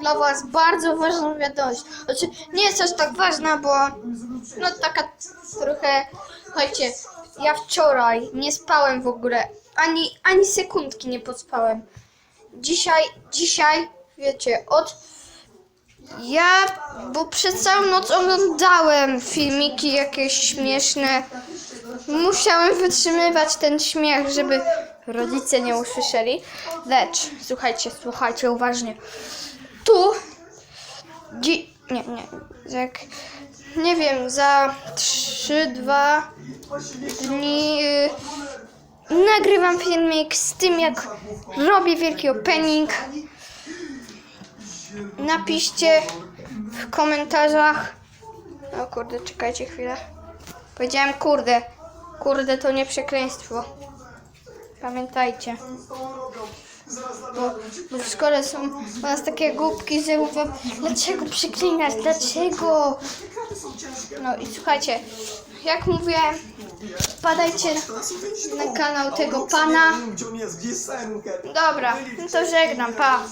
dla Was bardzo ważną wiadomość. Znaczy, nie jest aż tak ważna, bo no taka trochę, słuchajcie, ja wczoraj nie spałem w ogóle, ani, ani sekundki nie pospałem. Dzisiaj, dzisiaj, wiecie, od ja, bo przez całą noc oglądałem filmiki jakieś śmieszne. Musiałem wytrzymywać ten śmiech, żeby rodzice nie usłyszeli. Lecz, słuchajcie, słuchajcie uważnie. Tu, dzi- nie, nie, jak, nie wiem, za 3-2 dni y, nagrywam filmik z tym, jak robię wielki opening. Napiszcie w komentarzach. O kurde, czekajcie chwilę. Powiedziałem kurde. Kurde to nie przekleństwo. Pamiętajcie. Bo, bo w szkole są u nas takie głupki, że mówią dlaczego przeklinasz, dlaczego? No i słuchajcie, jak mówię, wpadajcie na kanał tego pana. Dobra, no to żegnam, pa.